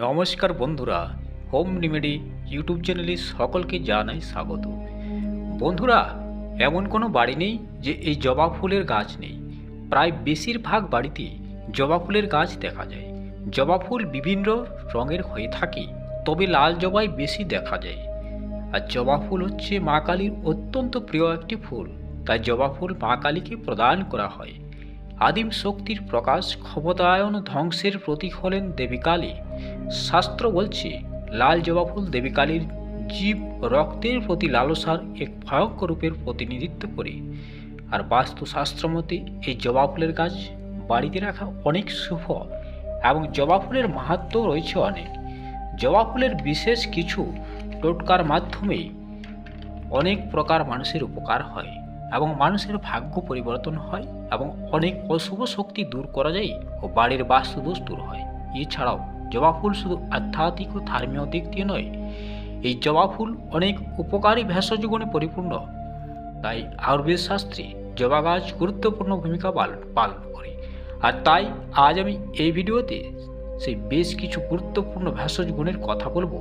নমস্কার বন্ধুরা, home remedy YouTube চ্যানেলে সকলকে জানাই স্বাগত। বন্ধুরা, এমন কোনো বাড়ি নেই যে এই জবা ফুলের গাছ নেই। প্রায় বেশিরভাগ বাড়িতে জবা ফুলের গাছ দেখা যায়। জবা ফুল বিভিন্ন রঙের হয়ে থাকে, তবে লাল জবাই বেশি দেখা যায়। আর জবা ফুল হচ্ছে মা কালীর অত্যন্ত প্রিয় একটি ফুল, তাই জবা ফুল মা কালীকে প্রদান করা হয়। আদিম শক্তির প্রকাশ ক্ষমতায়ন ধ্বংসের প্রতীক হলেন দেবী কালী। শাস্ত্র বলছে, লাল জবা ফুল দেবী কালীর জীব রক্তের প্রতি লালসার এক ভয়ঙ্কর রূপের প্রতিনিধিত্ব করে। আর বাস্তুশাস্ত্র মতে, এই জবা ফুলের গাছ বাড়িতে রাখা অনেক শুভ এবং জবা ফুলের মাহাত্ম রয়েছে অনেক। জবা ফুলের বিশেষ কিছু টোটকার মাধ্যমে অনেক প্রকার মানুষের উপকার হয়। এবং মানুষের ভাগ্য পরিবর্তন হয় এবং অনেক অশুভ শক্তি দূর করা যায় ও বাড়ির বাস্তুদোষ দূর হয়। এছাড়াও জবা ফুল শুধু আধ্যাত্মিক ও ধর্মীয় দিক দিয়ে নয়, এই জবা ফুল অনেক উপকারী ভেষজ গুণে পরিপূর্ণ। তাই আয়ুর্বেদ শাস্ত্রে জবা গাছ গুরুত্বপূর্ণ ভূমিকা পালন করে। আর তাই আজ আমি এই ভিডিওতে সেই বেশ কিছু গুরুত্বপূর্ণ ভেষজ গুণের কথা বলব।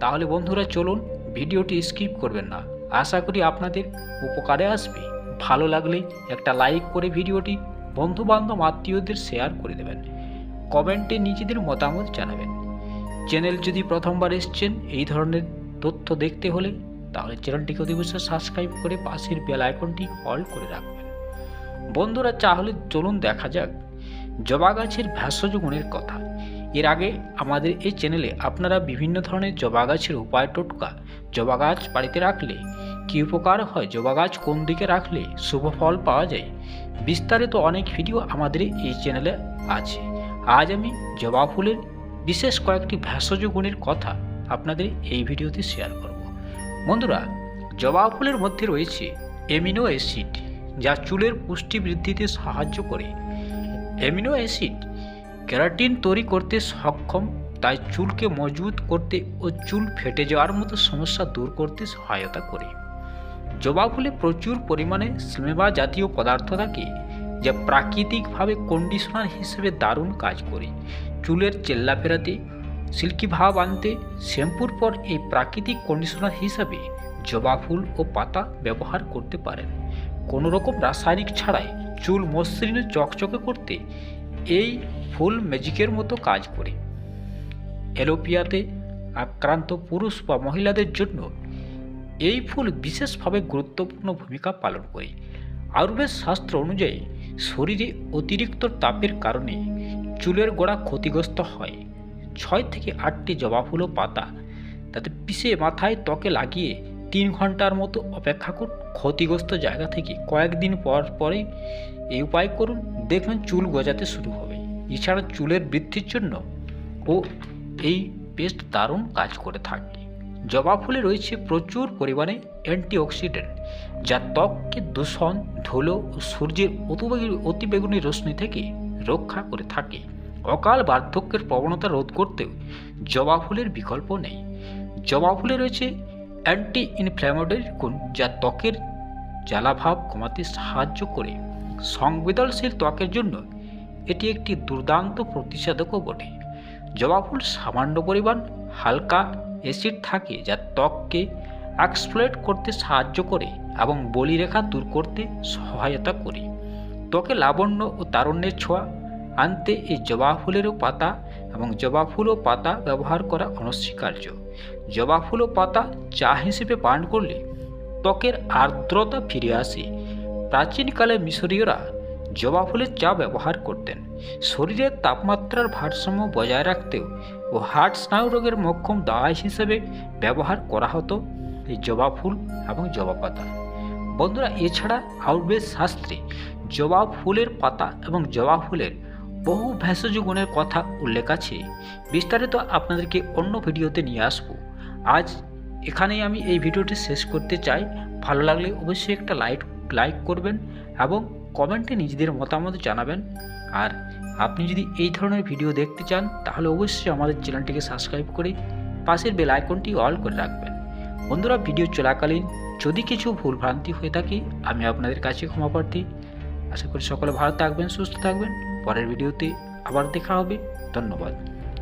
তাহলে বন্ধুরা চলুন ভিডিওটি স্কিপ করবেন না। আশা করি আপনাদের উপকারে আসবে। ভালো লাগলে একটা লাইক করে ভিডিওটি বন্ধু বান্ধব আত্মীয়দের শেয়ার করে দেবেন। কমেন্টে নিজেদের মতামত জানাবেন। চ্যানেল যদি প্রথমবার এসছেন এই ধরনের তথ্য দেখতে হলে তাহলে চ্যানেলটিকে অতি অবশ্যই সাবস্ক্রাইব করে পাশের বেল আইকনটি অল করে রাখবেন। বন্ধুরা, তাহলে চলুন দেখা যাক জবা গাছের ভেষজ গুণের কথা। এর আগে আমাদের এই চ্যানেলে আপনারা বিভিন্ন ধরনের জবা গাছের উপায়, টোটকা জবা গাছ বাড়িতে রাখলে কী উপকার হয় জবা গাছ কোন দিকে রাখলে শুভ ফল পাওয়া যায়? বিস্তারিত অনেক ভিডিও আমাদের এই চ্যানেলে আছে। আজ আমি জবা ফুলের বিশেষ কয়েকটি ভেষজ গুণের কথা আপনাদের এই ভিডিওতে শেয়ার করব। বন্ধুরা, জবা ফুলের মধ্যে রয়েছে এমিনো অ্যাসিড যা চুলের পুষ্টি বৃদ্ধিতে সাহায্য করে। অ্যামিনো অ্যাসিড ক্যারাটিন তৈরি করতে সক্ষম, তাই চুলকে মজবুত করতে ও চুল ফেটে যাওয়ার মতো সমস্যা দূর করতে সহায়তা করে। জবা ফুলে প্রচুর পরিমাণে স্লেমা জাতীয় পদার্থ থাকে, যা প্রাকৃতিকভাবে কন্ডিশনার হিসেবে দারুণ কাজ করে। চুলের চেল্লা ফেরাতে, সিল্কি ভাব আনতে, শ্যাম্পুর পর এই প্রাকৃতিক কন্ডিশনার হিসাবে জবা ফুল ও পাতা ব্যবহার করতে পারেন। কোনো রকম রাসায়নিক ছাড়াই চুল মসৃণ চকচকে করতে এই ফুল ম্যাজিকের মতো কাজ করে। এলোপিয়াতে আক্রান্ত পুরুষ বা মহিলাদের জন্য এই ফুল বিশেষভাবে গুরুত্বপূর্ণ ভূমিকা পালন করে। আয়ুর্বেদ শাস্ত্র অনুযায়ী, শরীরে অতিরিক্ত তাপের কারণে চুলের গোড়া ক্ষতিগ্রস্ত হয়। ছয় থেকে আটটি জবা ফুল ও পাতা, তাতে পিষে মাথায় ত্বকে লাগিয়ে তিন ঘণ্টার মতো অপেক্ষা করুন। ক্ষতিগ্রস্ত জায়গা থেকে কয়েকদিন পর পরে এই উপায় করুন। দেখবেন চুল গজাতে শুরু হবে। এছাড়া চুলের বৃদ্ধির জন্য ও এই পেস্ট দারুণ কাজ করে থাকে। জবা ফুলে রয়েছে প্রচুর পরিমাণে অ্যান্টিঅক্সিডেন্ট, যা ত্বককে দূষণ, ধুলো ও সূর্যের অতিবেগুনি রশ্মি থেকে রক্ষা করে থাকে। অকাল বার্ধক্যের প্রবণতা রোধ করতেও জবা ফুলের বিকল্প নেই। জবা ফুলে রয়েছে অ্যান্টি ইনফ্ল্যামেটরি গুণ, যা ত্বকের জ্বালাভাব কমাতে সাহায্য করে। সংবেদনশীল ত্বকের জন্য এটি একটি দুর্দান্ত প্রতিষেধকও বটে। জবা ফুল সামান্য পরিমাণ হালকা অ্যাসিড থাকে যা ত্বককে এক্সপ্লোয়েট করতে সাহায্য করে এবং বলিরেখা দূর করতে সহায়তা করে। ত্বকে লাবণ্য ও তারণ্যের ছোঁয়া আনতে এই জবা ফুলেরও পাতা এবং জবা ফুল ও পাতা ব্যবহার করা অনস্বীকার্য। জবা ফুল ও পাতা চা হিসেবে পান করলে ত্বকের আর্দ্রতা ফিরে আসে। প্রাচীনকালে মিশরীয়রা জবা ফুলের চা ব্যবহার করতেন। শরীরের তাপমাত্রার ভারসাম্য বজায় রাখতেও ও হার্ট স্নায়ু রোগের মক্ষম দাওয়াই হিসেবে ব্যবহার করা হতো এই জবা ফুল এবং জবা পাতা। বন্ধুরা, এছাড়া আয়ুর্বেদ শাস্ত্রে জবা ফুলের পাতা এবং জবা ফুলের বহু ভেষজ গুণের কথা উল্লেখ আছে। বিস্তারিত আপনাদেরকে অন্য ভিডিওতে নিয়ে আসব। আজ এখানেই আমি এই ভিডিওটি শেষ করতে চাই। ভালো লাগলে অবশ্যই একটা লাইক লাইক করবেন এবং কমেন্টে নিজেদের মতামত জানাবেন। আর আপনি যদি এই ধরনের ভিডিও দেখতে চান, তাহলে অবশ্যই আমাদের চ্যানেলটিকে সাবস্ক্রাইব করে পাশের বেল আইকনটি অল করে রাখবেন। বন্ধুরা, ভিডিও চলাকালীন যদি কিছু ভুলভ্রান্তি হয়ে থাকে, আমি আপনাদের কাছে ক্ষমা প্রার্থী। আশা করি সকলে ভালো থাকবেন, সুস্থ থাকবেন। পরের ভিডিওতে আবার দেখা হবে। ধন্যবাদ।